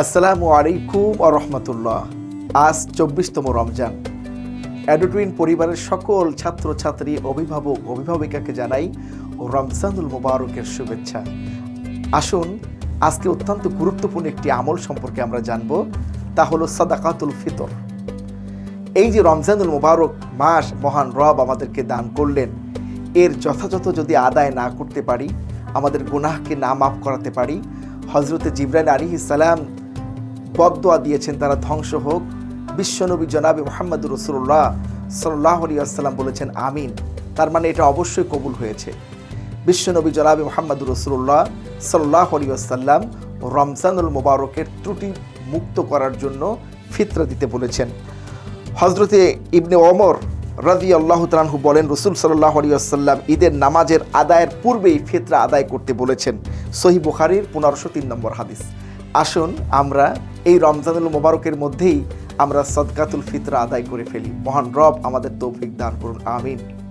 আসসালামু আলাইকুম আ রহমতুল্লাহ। আজ চব্বিশতম রমজান। অ্যাডোটুইন পরিবারের সকল ছাত্রছাত্রী, অভিভাবক, অভিভাবিকাকে জানাই রমজানুল মোবারকের শুভেচ্ছা। আসুন, আজকে অত্যন্ত গুরুত্বপূর্ণ একটি আমল সম্পর্কে আমরা জানব, তা হলো সাদাকাতুল ফিতর। এই যে রমজানুল মোবারক মাস মহান রব আমাদেরকে দান করলেন, এর যথাযথ যদি আদায় না করতে পারি, আমাদের গুনাহকে না মাফ করাতে পারি হজরতে জিব্রাইল আলী ইসালাম বদোয়া দিয়েছেন, তারা ধ্বংস হোক। বিশ্বনবী জনাবে মোহাম্মদ রসুল্লাহ সাল্লাহ আলী আসসালাম বলেছেন, আমিন। তার মানে এটা অবশ্যই কবুল হয়েছে। বিশ্বনবী জনাবে মোহাম্মদ রসুল্লাহ সাল্লাহ আলী রমজানুল মোবারকের ত্রুটি মুক্ত করার জন্য ফিতরা দিতে বলেছেন। হজরতে ইবনে ওমর রাজি আল্লাহ তালাহু বলেন, রসুল সাল্লাহ আলী আসাল্লাম ঈদের নামাজের আদায়ের পূর্বেই ফিতরা আদায় করতে বলেছেন। সহি বুখারির পনেরোশো তিন নম্বর হাদিস। আসুন আমরা এই রমজানুল মোবারকের মধ্যেই আমরা সদকাতুল ফিতরা আদায় করে ফেলি। মহান রব আমাদের তৌফিক দান করুন, আমিন।